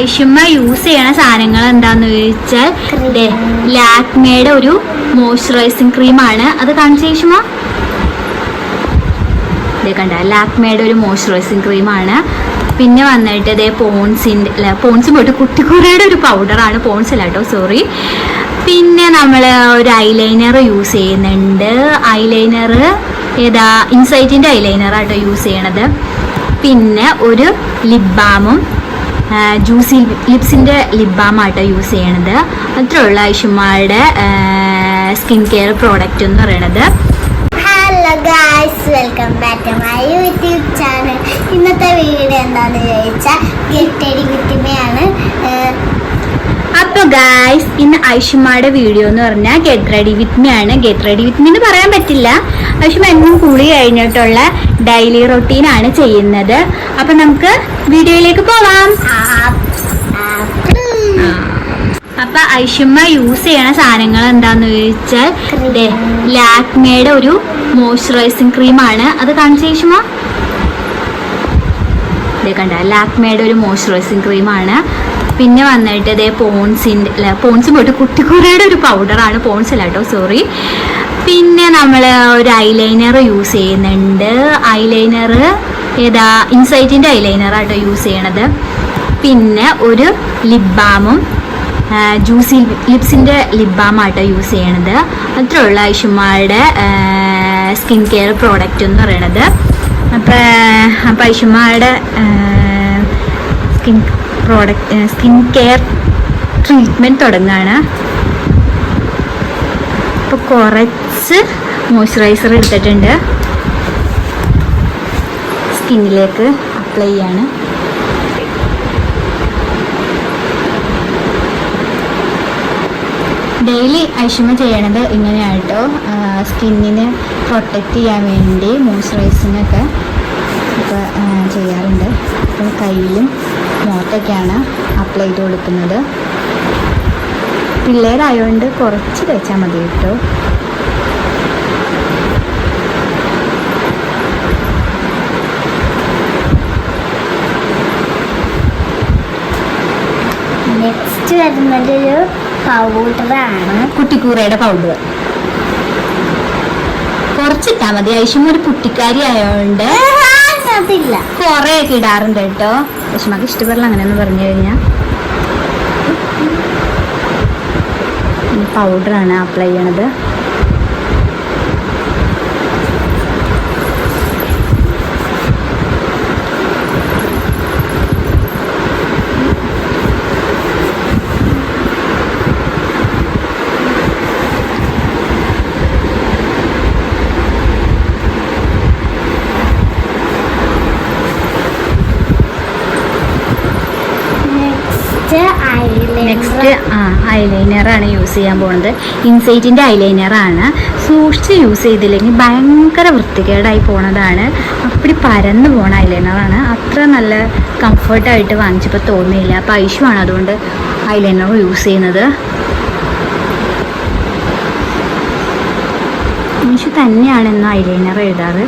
Aishumma use ചെയ്യണ സാധനങ്ങൾ എന്താന്ന് ചോദിച്ചാൽ ലാക്മേയുടെ ഒരു മോയ്സ്ചറൈസിങ് ക്രീമാണ് അത് കാണിച്ച ഐഷമ്മ ഇതേ കണ്ട ലാക്മേയുടെ ഒരു മോയ്സ്ചറൈസിങ് ക്രീമാണ് പിന്നെ വന്നിട്ട് ഇതേ പോൺസിന്റെ അല്ല പോൺസ് പോയിട്ട് കുട്ടിക്കുറയുടെ ഒരു പൗഡറാണ് പോൺസ് അല്ല കേട്ടോ സോറി പിന്നെ നമ്മൾ ഒരു ഐലൈനർ യൂസ് ചെയ്യുന്നുണ്ട്. ഐലൈനർ ഏതാ ഇൻസൈറ്റിന്റെ ഐലൈനറാട്ടോ യൂസ് ചെയ്യണത്. പിന്നെ ഒരു ലിപ് ബാമും ജ്യൂസി ലിപ്സിന്റെ ലിപ് ബാമാട്ടോ യൂസ് ചെയ്യണത്. അത്രയുള്ള ഐഷുമാരുടെ സ്കിൻ കെയർ പ്രോഡക്റ്റ് എന്ന് പറയണത്. Hello guys welcome back to my YouTube channel ഇന്നത്തെ വീഡിയോ എന്താണെന്ന് ചോദിച്ചാൽ ഗെറ്റടി വിത്തിമയാണ് അപ്പൊ ഗായ്സ് ഇന്ന് ഐഷുമ്മയുടെ വീഡിയോ എന്ന് പറഞ്ഞാൽ ഗെറ്റ് റെഡി വിത്ത് മീ ആണ്. ഗെറ്റ് റെഡി വിത്ത് മീ എന്ന് പറയാൻ പറ്റില്ല. ഐഷുമ എന്നും കൂടി കഴിഞ്ഞിട്ടുള്ള ഡെയിലി റൊട്ടീൻ ആണ് ചെയ്യുന്നത്. അപ്പൊ നമുക്ക് വീഡിയോയിലേക്ക് പോവാം. അപ്പൊ ഐഷുമ്മ യൂസ് ചെയ്യണ സാധനങ്ങൾ എന്താന്ന് ചോദിച്ചാൽ ലാക്മേയുടെ ഒരു മോയ്സ്ചറൈസിങ് ക്രീമാണ് അത് കാണിച്ച ഐഷുമ്മ കണ്ട ലാക്മേയുടെ ഒരു മോയ്സ്ചറൈസിങ് ക്രീമാണ് പിന്നെ വന്നിട്ട് ഇതേ പോൺസിന്റെ അല്ല പോൺസ് പോയിട്ട് കുട്ടിക്കുറിയുടെ ഒരു പൗഡറാണ് പോൺസ് അല്ല കേട്ടോ സോറി പിന്നെ നമ്മൾ ഒരു ഐലൈനർ യൂസ് ചെയ്യുന്നുണ്ട്. ഐലൈനർ ഏതാ ഇൻസൈറ്റിന്റെ ഐലൈനറാട്ടോ യൂസ് ചെയ്യണത്. പിന്നെ ഒരു ലിപ് ബാമും ജ്യൂസി ലിപ്സിന്റെ ലിപ് ബാമാട്ടോ യൂസ് ചെയ്യണത്. അത്രയുള്ള ഐഷുമാരുടെ സ്കിൻ കെയർ പ്രോഡക്റ്റ് എന്ന് പറയണത്. അപ്പം അപ്പം ഐഷുമാരുടെ skin product skin care treatment തുടങ്ങുകയാണ് അപ്പോൾ കുറച്ച് മോയ്സ്ചറൈസർ എടുത്തിട്ടുണ്ട്. സ്കിന്നിലേക്ക് അപ്ലൈ ചെയ്യാണ്. ഡെയിലി ഐഷമ ചെയ്യണത് ഇങ്ങനെയായിട്ടോ കേട്ടോ സ്കിന്നിനെ പ്രൊട്ടക്റ്റ് ചെയ്യാൻ വേണ്ടി മോയ്സ്ചറൈസിങ്ങൊക്കെ ഒക്കെ ചെയ്യാറുണ്ട്. അപ്പോൾ കയ്യിലും മുഖത്തൊക്കെയാണ് അപ്ലൈ ചെയ്ത് കൊടുക്കുന്നത്. പിള്ളേരായതുകൊണ്ട് കുറച്ച് തേച്ചാൽ മതി കേട്ടോ. നെക്സ്റ്റ് വരുന്നത് ഒരു പൗഡറാണ് കുട്ടിക്കൂറയുടെ പൗഡർ കുറച്ചിട്ടാൽ മതി. ഐഷമ ഒരു കുട്ടിക്കാരി ആയതുകൊണ്ട് അതില്ല. കൊറേ ഇടാറുണ്ട് കേട്ടോ. പക്ഷെ നമുക്ക് ഇഷ്ടപ്പെടില്ല അങ്ങനെയൊന്ന് പറഞ്ഞു കഴിഞ്ഞാൽ പൗഡറാണ് അപ്ലൈ ചെയ്യണത് നെക്സ്റ്റ് നെക്സ്റ്റ് ആ ഐലൈനറാണ് യൂസ് ചെയ്യാൻ പോകുന്നത് ഇൻസൈറ്റിന്റെ ഐലൈനറാണ് സൂക്ഷിച്ച് യൂസ് ചെയ്തില്ലെങ്കിൽ ഭയങ്കര വൃത്തികേടായി പോണതാണ്. അപ്പടി പരന്നു പോണ ഐലൈനറാണ് അത്ര നല്ല കംഫർട്ടായിട്ട് വാങ്ങിച്ചപ്പോൾ തോന്നിയില്ല. അപ്പോൾ ഐഷുവാണ് അതുകൊണ്ട് ഐലൈനർ യൂസ് ചെയ്യുന്നത്. ഐഷു തന്നെയാണ് ഇന്ന് ഐലൈനർ എഴുതാറ്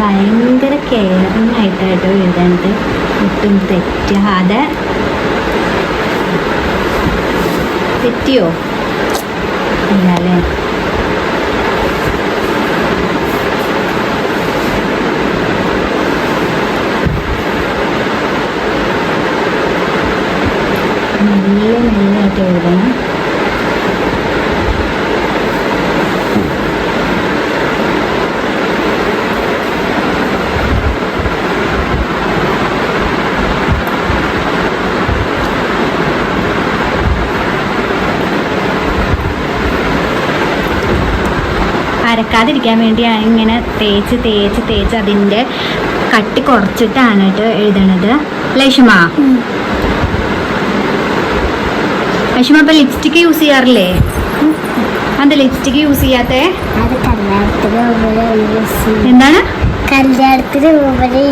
ഭയങ്കര കെയറിങ് ആയിട്ടാട്ടോ എഴുതേണ്ടത് ഒട്ടും തെറ്റാതെ തെറ്റിയോ? ഇല്ല അല്ലേ നല്ല നല്ലതായിട്ട് എഴുതണം. പരക്കാതിരിക്കാൻ വേണ്ടി ഇങ്ങനെ തേച്ച് തേച്ച് തേച്ച് അതിന്റെ കട്ടി കുറച്ചിട്ടാണ് കേട്ടോ എഴുതണത്. ലക്ഷ്മ. ലക്ഷ്മ ഇപ്പൊ ലിപ്സ്റ്റിക്ക് യൂസ് ചെയ്യാറില്ലേ? അത് ലിപ്സ്റ്റിക്ക് യൂസ് ചെയ്യാത്തേ എന്താണ്? കല്യാണത്തിന്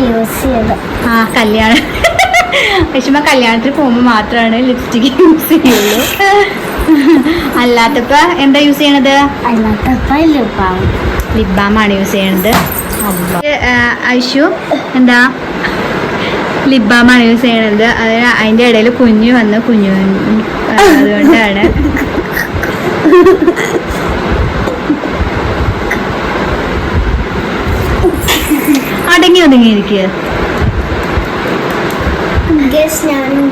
യൂസ് ചെയ്യണം. ആ കല്യാണം ലക്ഷ്മ കല്യാണത്തിന് പോകുമ്പോൾ മാത്രമാണ് ലിപ്സ്റ്റിക്ക് യൂസ് ചെയ്യുള്ളൂ. അല്ലാത്തപ്പോ എന്താ യൂസ് ചെയ്യണത്? ലിപ് ബാമാണ് യൂസ് ചെയ്യണത്. ഐഷു എന്താ? ലിപ് ബാമാണ് യൂസ് ചെയ്യണത്. അത് അതിന്റെ ഇടയിൽ കുഞ്ഞു വന്ന് കുഞ്ഞു അതുകൊണ്ടാണ്. അടങ്ങി ഒതുങ്ങി ഇരിക്കുക ഗസ് ഞാനും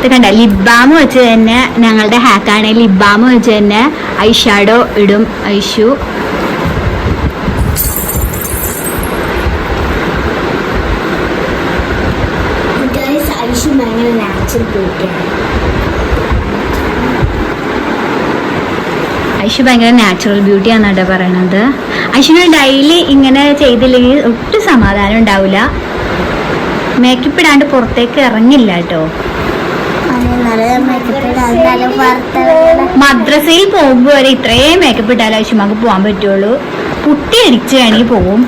ഇത് കണ്ട? ലിപ് ബാം വെച്ച് തന്നെ ഞങ്ങളുടെ ഹാക്കാണ് ലിപ് ബാം വെച്ച് തന്നെ ഐ ഷാഡോ ഇടും. ഐഷു. ഐഷു ഭയങ്കര നാച്ചുറൽ ബ്യൂട്ടിയാണ് ഐഷു ഭയങ്കര നാച്ചുറൽ ബ്യൂട്ടി ആണെന്നാണ് പറയണത്. ഐഷുവിന് ഡെയിലി ഇങ്ങനെ ചെയ്തില്ലെങ്കിൽ ഒട്ടും സമാധാനം ഉണ്ടാവില്ല മേക്കപ്പ് ഇടാണ്ട് പുറത്തേക്ക് ഇറങ്ങില്ല കേട്ടോ നല്ല മേക്കപ്പ് ഇടാൻ ഭർത്താവ് മദ്രസയിൽ പോകുമ്പോൾ വരെ ഇത്രയും മേക്കപ്പ് ഇട്ടാലേ ഐഷുമാക്ക് പോകാൻ പറ്റുള്ളൂ. കുട്ടി അടിച്ച് വേണമെങ്കിൽ പോകും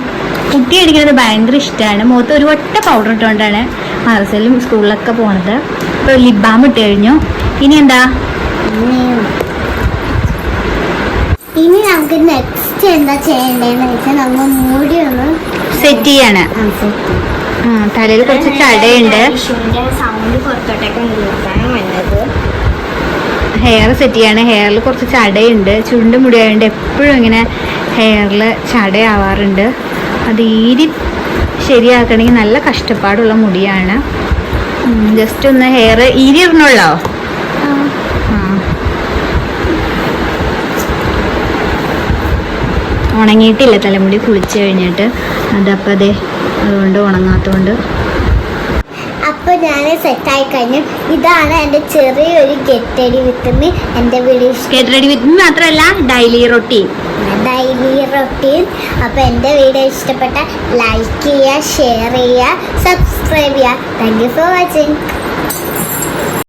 പുട്ടി അടിക്കുന്നത് ഭയങ്കര ഇഷ്ടമാണ് മുഖത്ത് ഒരു വട്ട പൗഡർ ഇട്ടുകൊണ്ടാണ് മദ്രസയിലും സ്കൂളിലൊക്കെ പോണത്. ഇപ്പോൾ ലിപ് ബാം ഇട്ട് കഴിഞ്ഞു. ഇനി എന്താ? ഇനി നമുക്ക് നെക്സ്റ്റ് എന്താ ചെയ്യേണ്ടതെന്ന് വെച്ചാൽ നമ്മൾ മൂടി ഒന്ന് സെറ്റ് ചെയ്യാണ്. തലയിൽ കുറച്ച് ചടയുണ്ട് സൗണ്ട് പുറത്തോട്ടൊക്കെ ഹെയർ സെറ്റ് ചെയ്യാണ്. ഹെയറിൽ കുറച്ച് ചടയുണ്ട്. ചുണ്ട് മുടിയായതുകൊണ്ട് എപ്പോഴും ഇങ്ങനെ ഹെയറിൽ ചടയാവാറുണ്ട്. അത് ഈരി ശരിയാക്കണമെങ്കിൽ നല്ല കഷ്ടപ്പാടുള്ള മുടിയാണ്. ജസ്റ്റ് ഒന്ന് ഹെയർ ഈരി ഇടണുള്ളോ? ഉണങ്ങിയിട്ടില്ല. തലമുടി കുളിച്ച് കഴിഞ്ഞിട്ട്. അതപ്പോൾ അതെ അതുകൊണ്ട് ഉണങ്ങാത്തതുകൊണ്ട് അപ്പോൾ ഞാൻ സെറ്റായി കഴിഞ്ഞു. ഇതാണ് എന്റെ ചെറിയൊരു ഗെറ്റടി വിത്ത് എന്റെ വീഡിയോ ഗെറ്റ് റെഡി വിത്ത് മാത്രമല്ല ഡൈലി റൊട്ടീൻ ഡൈലി റൊട്ടീൻ അപ്പോൾ എന്റെ വീഡിയോ ഇഷ്ടപ്പെട്ട ലൈക്ക് ചെയ്യുക ഷെയർ ചെയ്യുക സബ്സ്ക്രൈബ് ചെയ്യുക. Thank you for watching